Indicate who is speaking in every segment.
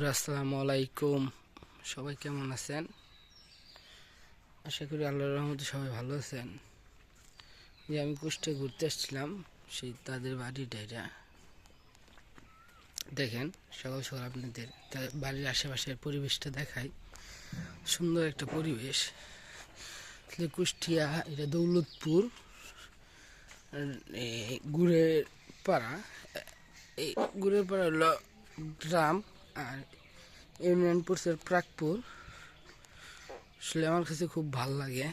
Speaker 1: বন্ধুরা, আসসালামু আলাইকুম। সবাই কেমন আছেন? আশা করি আল্লাহর রহমতে সবাই ভালো আছেন। যে আমি কুষ্টে ঘুরতে আসছিলাম, সেই তাদের বাড়িটা এটা। দেখেন, সকাল সকাল আপনাদের বাড়ির আশেপাশের পরিবেশটা দেখাই। সুন্দর একটা পরিবেশ। আসলে কুষ্টিয়া, এটা দৌলতপুর গুড়ের পাড়া। এই গুড়ের পাড়া হলো গ্রাম। আর ইউনিয়ন প্রাকপুর আসলে আমার কাছে খুব ভালো লাগে।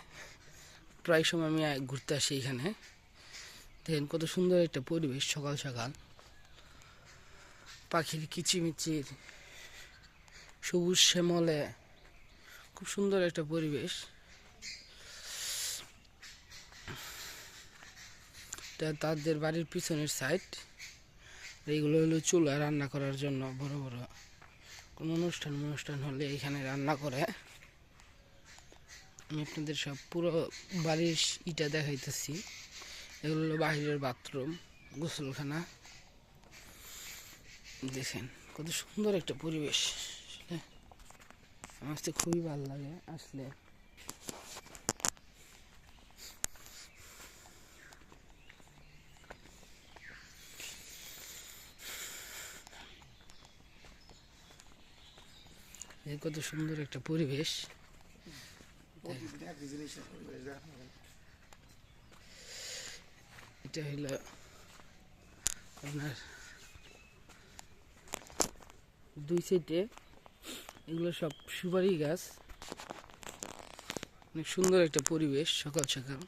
Speaker 1: প্রায় সময় আমি ঘুরতে আসি এখানে। দেখেন কত সুন্দর একটা পরিবেশ সকাল সকাল। পাখির কিচিমিচির, সবুজ শ্যামলে। খুব সুন্দর একটা পরিবেশ। তাদের বাড়ির পিছনের সাইড এইগুলো হলো চুলা রান্না করার জন্য বড় বড়। কোনো অনুষ্ঠান অনুষ্ঠান হলে এখানে রান্না করে। আমি আপনাদের সব পুরো বাড়ির ইটা দেখাইতেছি। এগুলো হলো বাহিরের বাথরুম, গোসলখানা। দেখেন, কত সুন্দর একটা পরিবেশ। আসলে আমার খুবই ভালো লাগে আসলে। কত সুন্দর একটা পরিবেশ। এটা হলো আপনার দুই সাইডে এগুলো সব সুপারি গাছ। অনেক সুন্দর একটা পরিবেশ সকাল সকাল।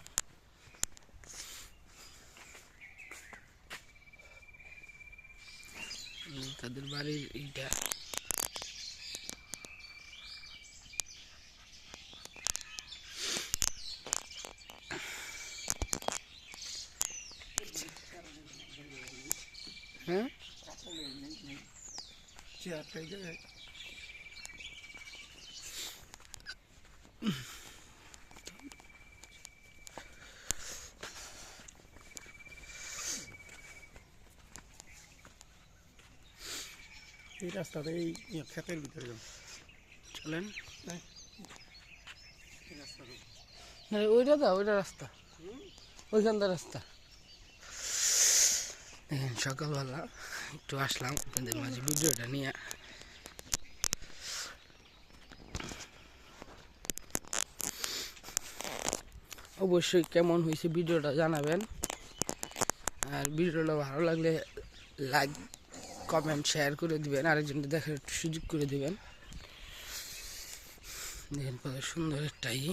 Speaker 1: তাদের বাড়ির এইটা। হ্যাঁ?
Speaker 2: এই রাস্তাটা এই ক্ষেতের ভিতরে
Speaker 1: চলেন।
Speaker 2: রাস্তাটা
Speaker 1: না ওইটা দা ওইটা রাস্তা। ওইখানটা রাস্তা। দেখেন সকালবেলা একটু আসলাম। আপনাদের মাঝে ভিডিওটা নিয়ে। অবশ্যই কেমন হয়েছে ভিডিওটা জানাবেন। আর ভিডিওটা ভালো লাগলে লাইক, কমেন্ট, শেয়ার করে দিবেন। আরেকজনকে দেখার সুযোগ করে দিবেন। দেখেন কত সুন্দর একটা ই।